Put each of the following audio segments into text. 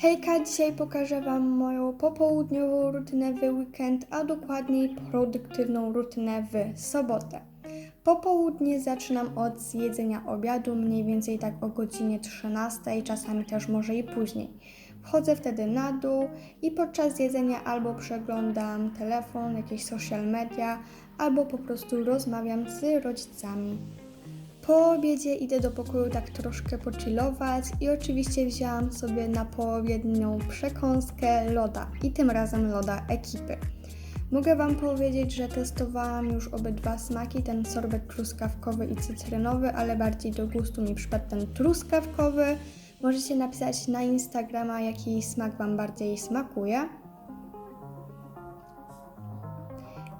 Hejka, dzisiaj pokażę Wam moją popołudniową rutynę w weekend, a dokładniej produktywną rutynę w sobotę. Popołudnie zaczynam od zjedzenia obiadu, mniej więcej tak o godzinie 13, czasami też może i później. Wchodzę wtedy na dół i podczas jedzenia albo przeglądam telefon, jakieś social media, albo po prostu rozmawiam z rodzicami. Po obiedzie idę do pokoju tak troszkę pochillować i oczywiście wzięłam sobie na poobiednią przekąskę loda i tym razem loda ekipy. Mogę Wam powiedzieć, że testowałam już obydwa smaki, ten sorbet truskawkowy i cytrynowy, ale bardziej do gustu mi przypadł ten truskawkowy. Możecie napisać na Instagrama, jaki smak Wam bardziej smakuje.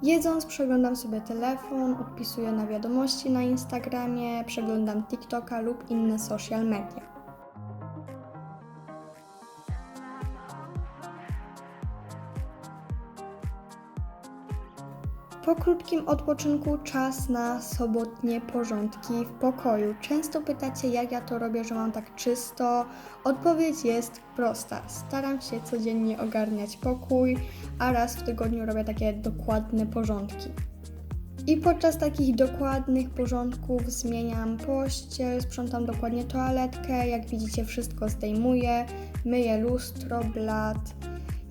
Jedząc, przeglądam sobie telefon, odpisuję na wiadomości na Instagramie, przeglądam TikToka lub inne social media. Po krótkim odpoczynku czas na sobotnie porządki w pokoju. Często pytacie, jak ja to robię, że mam tak czysto. Odpowiedź jest prosta. Staram się codziennie ogarniać pokój, a raz w tygodniu robię takie dokładne porządki. I podczas takich dokładnych porządków zmieniam pościel, sprzątam dokładnie toaletkę, jak widzicie wszystko zdejmuję, myję lustro, blat.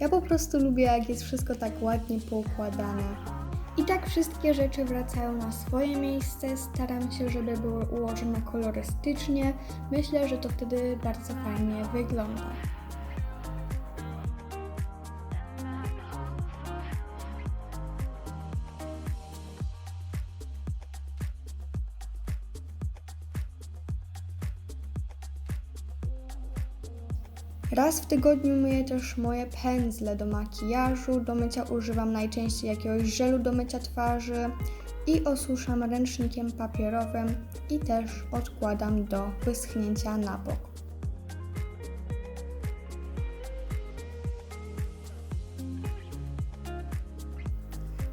Ja po prostu lubię, jak jest wszystko tak ładnie poukładane. I tak wszystkie rzeczy wracają na swoje miejsce. Staram się, żeby były ułożone kolorystycznie. Myślę, że to wtedy bardzo fajnie wygląda. Raz w tygodniu myję też moje pędzle do makijażu. Do mycia używam najczęściej jakiegoś żelu do mycia twarzy i osuszam ręcznikiem papierowym i też odkładam do wyschnięcia na bok.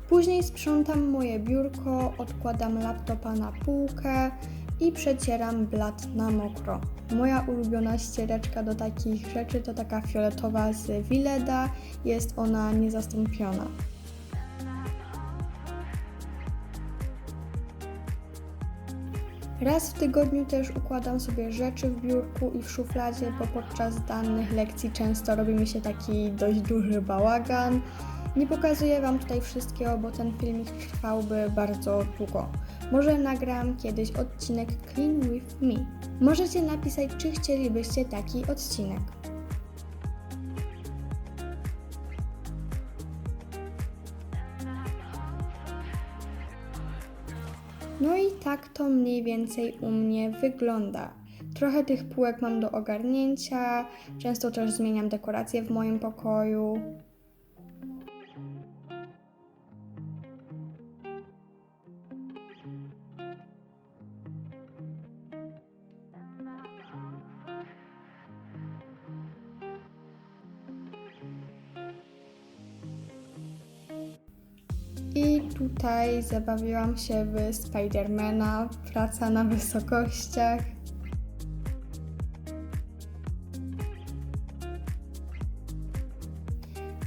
Później sprzątam moje biurko, odkładam laptopa na półkę i przecieram blat na mokro. Moja ulubiona ściereczka do takich rzeczy to taka fioletowa z Willeda, jest ona niezastąpiona. Raz w tygodniu też układam sobie rzeczy w biurku i w szufladzie, bo podczas danych lekcji często robi mi się taki dość duży bałagan. Nie pokazuję Wam tutaj wszystkiego, bo ten filmik trwałby bardzo długo. Może nagram kiedyś odcinek Clean with Me. Możecie napisać, czy chcielibyście taki odcinek. No i tak to mniej więcej u mnie wygląda. Trochę tych półek mam do ogarnięcia, często też zmieniam dekoracje w moim pokoju. I tutaj zabawiłam się w Spidermana, praca na wysokościach.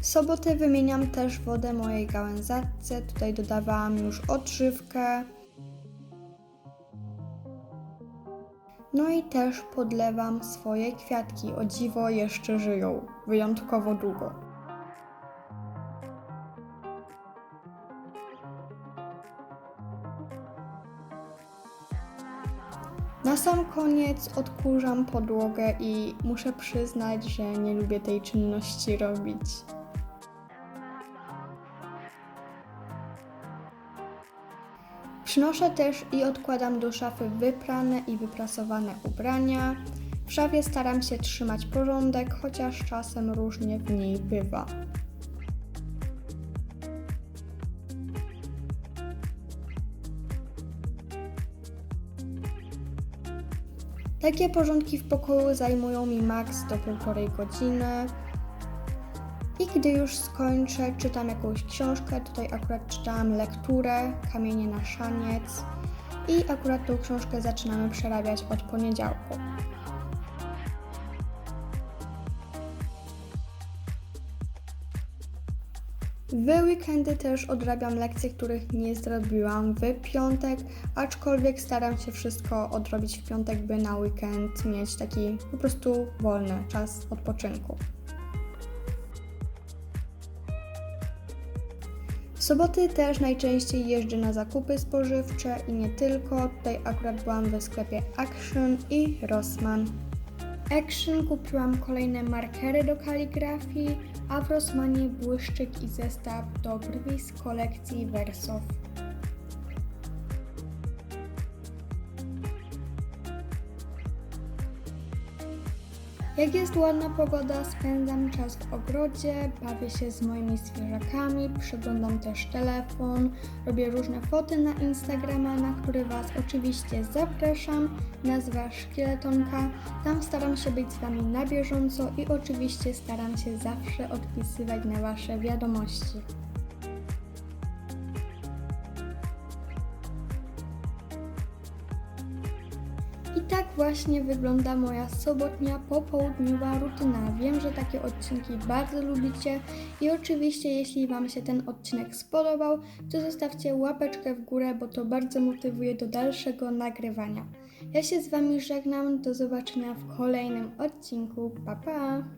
W sobotę wymieniam też wodę mojej gałęzatce. Tutaj dodawałam już odżywkę. No i też podlewam swoje kwiatki. O dziwo jeszcze żyją wyjątkowo długo. Na sam koniec odkurzam podłogę i muszę przyznać, że nie lubię tej czynności robić. Przynoszę też i odkładam do szafy wyprane i wyprasowane ubrania. W szafie staram się trzymać porządek, chociaż czasem różnie w niej bywa. Takie porządki w pokoju zajmują mi maks do półtorej godziny. I gdy już skończę, czytam jakąś książkę. Tutaj akurat czytałam lekturę Kamienie na szaniec. I akurat tą książkę zaczynamy przerabiać od poniedziałku. W weekendy też odrabiam lekcje, których nie zrobiłam w piątek, aczkolwiek staram się wszystko odrobić w piątek, by na weekend mieć taki po prostu wolny czas odpoczynku. W soboty też najczęściej jeżdżę na zakupy spożywcze i nie tylko. Tutaj akurat byłam we sklepie Action i Rossmann. Action kupiłam kolejne markery do kaligrafii, a w Rossmanie błyszczyk i zestaw do brwi z kolekcji Versof. Jak jest ładna pogoda, spędzam czas w ogrodzie, bawię się z moimi zwierzakami, przeglądam też telefon, robię różne foty na Instagrama, na które Was oczywiście zapraszam. Nazwa Szkieletonka. Tam staram się być z Wami na bieżąco i oczywiście staram się zawsze odpisywać na Wasze wiadomości. I tak właśnie wygląda moja sobotnia popołudniowa rutyna. Wiem, że takie odcinki bardzo lubicie i oczywiście jeśli Wam się ten odcinek spodobał, to zostawcie łapeczkę w górę, bo to bardzo motywuje do dalszego nagrywania. Ja się z Wami żegnam, do zobaczenia w kolejnym odcinku. Pa pa!